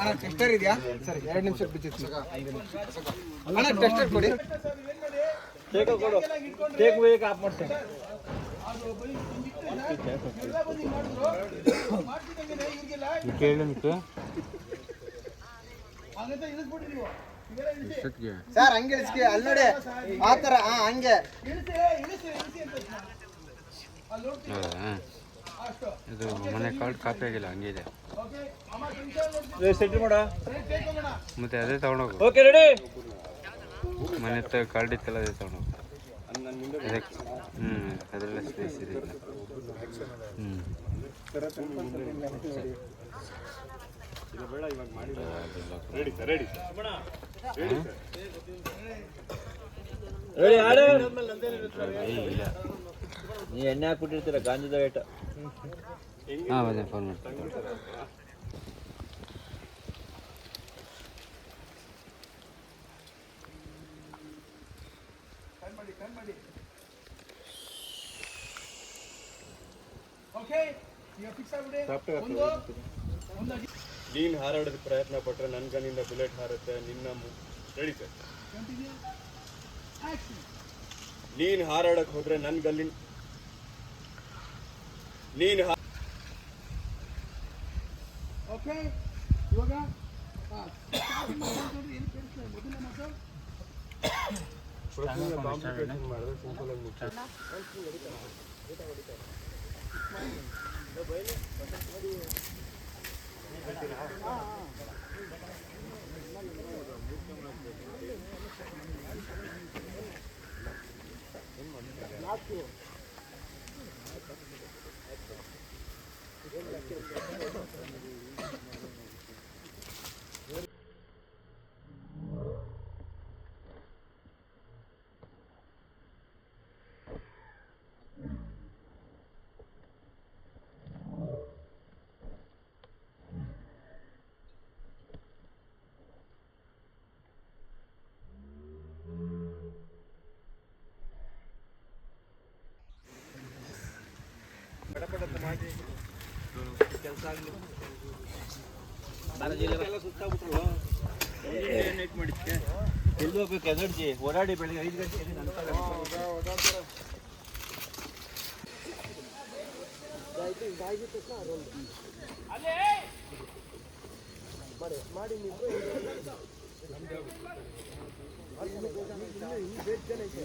ಅಣ್ಣ ಟೆಸ್ಟರ್ ಇದೆಯಾ? ಸರಿ ಎರಡು ನಿಮಿಷ ಬಿಚ್ಚಿತ್ತು ಅಣ್ಣ ಟೆಸ್ಟರ್ ಕೊಡಿ. ಟೇಕ್ ಕೊಡು. ಟೇಕ್ ಆಫ್ ಮಾಡ್ತೇನೆ. ಸರ್ ಹಂಗೆ ಇಳಿಸ್ಕಿ. ಅಲ್ಲಿ ನೋಡಿ ಆ ಥರ ಹಾಂ ಹಂಗೆ ಇದು ಮನೆ ಕಾರ್ಡ್ ಕಾಪಿ ಆಗಿಲ್ಲ ಹಂಗಿದೆ ಮತ್ತೆ ಅದೇ ತಗೊಂಡೋಗು. ಓಕೆ ರೆಡಿ ಮನೆ ಕಾರ್ಡ್ ಇತ್ತಲ್ಲ ಅದೇ ತಗೊಂಡೋಗು. ಹ್ಮ್ ಹ್ಞೂ ಹ್ಮ್. ಸ್ಪೇಸ್ ಇದೆ ಹ್ಮ್. ಹ್ಞೂ ರೆಡಿ ಆಡು ಇಲ್ಲ ನೀ ಎಣ್ಣೆ ಹಾಕ್ಬಿಟ್ಟಿರ್ತೀರ ಗಾಂಜದ ರೇಟ್ ಹಾಂ ಅದೇ ಫೋನ್ ಮಾಡ್ತೀನಿ. ನೀನ್ ಹಾರಾಡೋದಕ್ಕೆ ಪ್ರಯತ್ನ ಪಟ್ರೆ ನನ್ನ ಗನ್ನಿಂದ ಬುಲೆಟ್ ಹಾರುತ್ತೆ ನಿನ್ನ ರೆಡಿ ಸರ್ ನೀನ್ ಹಾರಾಡಕ್ ಹೋದ್ರೆ ನನ್ ಗಲ್ಲಿನ್ ನೀನ್ ಹಾ- ಓಕೆ ಇವಾಗ கடப்படத்தை மாட்டி ಎಲ್ಲೋ ಬೇಕು ಎದರ್ಜಿ ಓಡಾಡಿ ಬೆಳಿಗ್ಗೆ ಐದು ಗಂಟೆ ಮಾಡಿ ಮಾಡಿ ನೀವು ಇನ್ನೂ ಬೇರೆ ಜನ ಇದೆ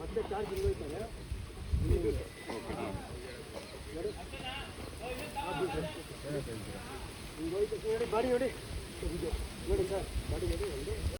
ಮತ್ತೆ ಚಾರ್ಜ್ ಇರ್ಬೇಕಾದ್ರೆ ನೋಡಿ ಬಾಡಿ ನೋಡಿ. ನೋಡಿ ಸರ್ ಬಾಡಿ ನೋಡಿ.